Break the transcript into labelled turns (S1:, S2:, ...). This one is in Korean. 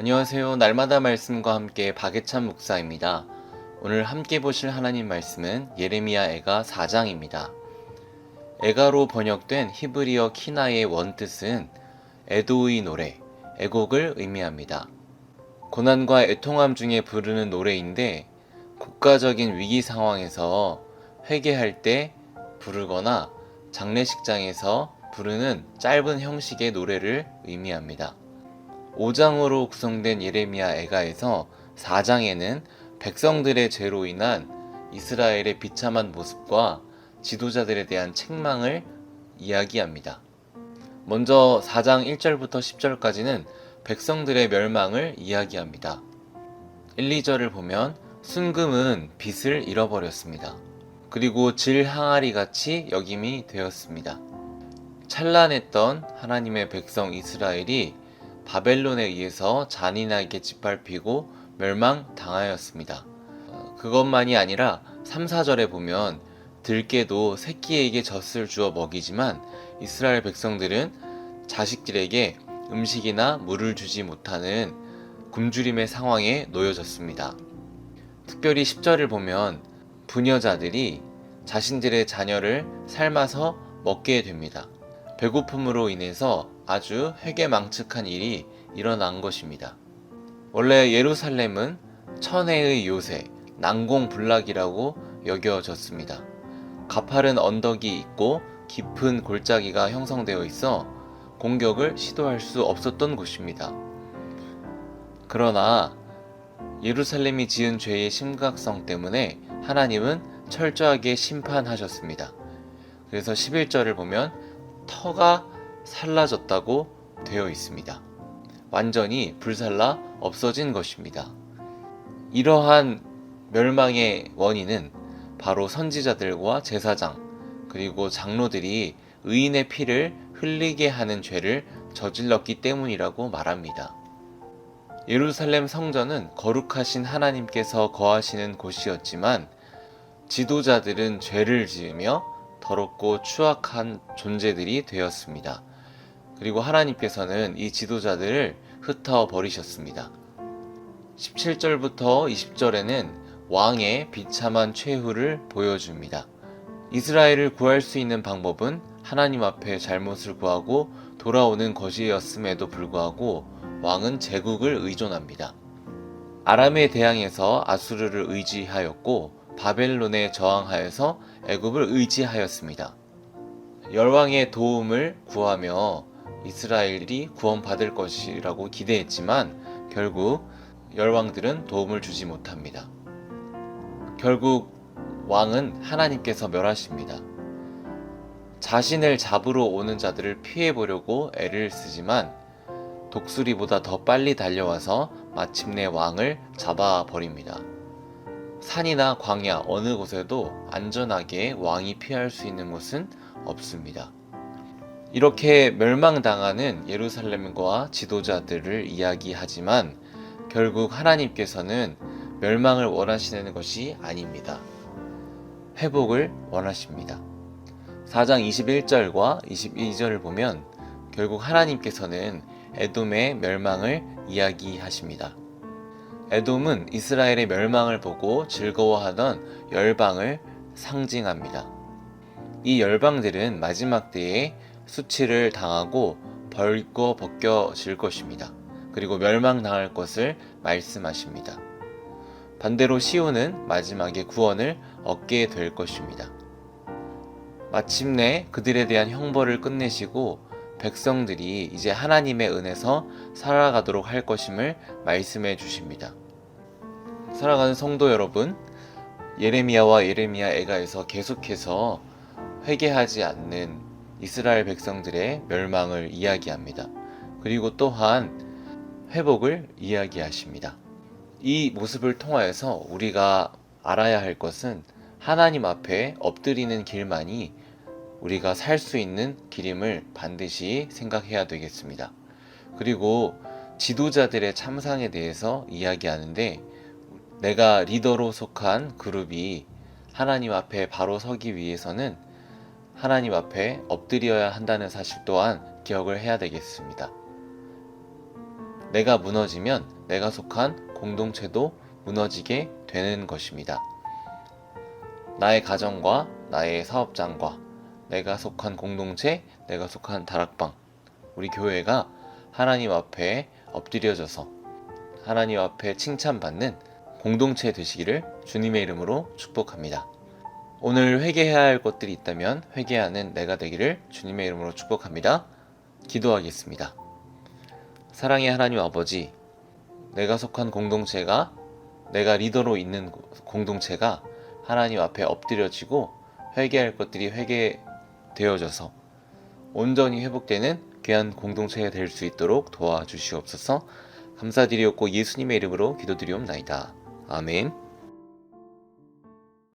S1: 안녕하세요. 날마다 말씀과 함께 박예찬 목사입니다. 오늘 함께 보실 하나님 말씀은 예레미야 애가 4장입니다. 애가로 번역된 히브리어 키나의 원뜻은 애도의 노래, 애곡을 의미합니다. 고난과 애통함 중에 부르는 노래인데 국가적인 위기 상황에서 회개할 때 부르거나 장례식장에서 부르는 짧은 형식의 노래를 의미합니다. 5장으로 구성된 예레미야 애가에서 4장에는 백성들의 죄로 인한 이스라엘의 비참한 모습과 지도자들에 대한 책망을 이야기합니다. 먼저 4장 1절부터 10절까지는 백성들의 멸망을 이야기합니다. 1, 2절을 보면 순금은 빛을 잃어버렸습니다. 그리고 질 항아리 같이 여김이 되었습니다. 찬란했던 하나님의 백성 이스라엘이 바벨론에 의해서 잔인하게 짓밟히고 멸망당하였습니다. 어, 그것만이 아니라 3, 4절에 보면 들깨도 새끼에게 젖을 주어 먹이지만 이스라엘 백성들은 자식들에게 음식이나 물을 주지 못하는 굶주림의 상황에 놓여졌습니다. 특별히 10절을 보면 부녀자들이 자신들의 자녀를 삶아서 먹게 됩니다. 배고픔으로 인해서 아주 회개망측한 일이 일어난 것입니다. 원래 예루살렘은 천혜의 요새, 난공불락이라고 여겨졌습니다. 가파른 언덕이 있고 깊은 골짜기가 형성되어 있어 공격을 시도할 수 없었던 곳입니다. 그러나 예루살렘이 지은 죄의 심각성 때문에 하나님은 철저하게 심판하셨습니다. 그래서 11절을 보면 터가 살라졌다고 되어 있습니다. 완전히 불살라 없어진 것입니다. 이러한 멸망의 원인은 바로 선지자들과 제사장 그리고 장로들이 의인의 피를 흘리게 하는 죄를 저질렀기 때문이라고 말합니다. 예루살렘 성전은 거룩하신 하나님께서 거하시는 곳이었지만 지도자들은 죄를 지으며 더럽고 추악한 존재들이 되었습니다. 그리고 하나님께서는 이 지도자들을 흩어 버리셨습니다. 17절부터 20절에는 왕의 비참한 최후를 보여줍니다. 이스라엘을 구할 수 있는 방법은 하나님 앞에 잘못을 구하고 돌아오는 것이었음에도 불구하고 왕은 제국을 의존합니다. 아람에 대항해서 아수르를 의지하였고 바벨론에 저항하여서 애굽을 의지하였습니다. 열왕의 도움을 구하며 이스라엘이 구원받을 것이라고 기대했지만 결국 열왕들은 도움을 주지 못합니다. 결국 왕은 하나님께서 멸하십니다. 자신을 잡으러 오는 자들을 피해 보려고 애를 쓰지만 독수리보다 더 빨리 달려와서 마침내 왕을 잡아 버립니다. 산이나 광야 어느 곳에도 안전하게 왕이 피할 수 있는 곳은 없습니다. 이렇게 멸망당하는 예루살렘과 지도자들을 이야기하지만 결국 하나님께서는 멸망을 원하시는 것이 아닙니다. 회복을 원하십니다. 4장 21절과 22절을 보면 결국 하나님께서는 에돔의 멸망을 이야기하십니다. 에돔은 이스라엘의 멸망을 보고 즐거워하던 열방을 상징합니다. 이 열방들은 마지막 때에 수치를 당하고 벌거 벗겨질 것입니다. 그리고 멸망당할 것을 말씀하십니다. 반대로 시온은 마지막에 구원을 얻게 될 것입니다. 마침내 그들에 대한 형벌을 끝내시고 백성들이 이제 하나님의 은혜서 살아가도록 할 것임을 말씀해 주십니다. 사랑하는 성도 여러분, 예레미야와 예레미야 애가에서 계속해서 회개하지 않는 이스라엘 백성들의 멸망을 이야기합니다. 그리고 또한 회복을 이야기하십니다. 이 모습을 통하여서 우리가 알아야 할 것은 하나님 앞에 엎드리는 길만이 우리가 살 수 있는 길임을 반드시 생각해야 되겠습니다. 그리고 지도자들의 참상에 대해서 이야기하는데 내가 리더로 속한 그룹이 하나님 앞에 바로 서기 위해서는 하나님 앞에 엎드려야 한다는 사실 또한 기억을 해야 되겠습니다. 내가 무너지면 내가 속한 공동체도 무너지게 되는 것입니다. 나의 가정과 나의 사업장과 내가 속한 공동체, 내가 속한 다락방, 우리 교회가 하나님 앞에 엎드려져서 하나님 앞에 칭찬받는 공동체 되시기를 주님의 이름으로 축복합니다. 오늘 회개해야 할 것들이 있다면 회개하는 내가 되기를 주님의 이름으로 축복합니다. 기도하겠습니다. 사랑의 하나님 아버지, 내가 속한 공동체가 내가 리더로 있는 공동체가 하나님 앞에 엎드려지고 회개할 것들이 회개 되어져서 온전히 회복되는 귀한 공동체가 될 수 있도록 도와주시옵소서 감사드리옵고 예수님의 이름으로 기도드리옵나이다. 아멘.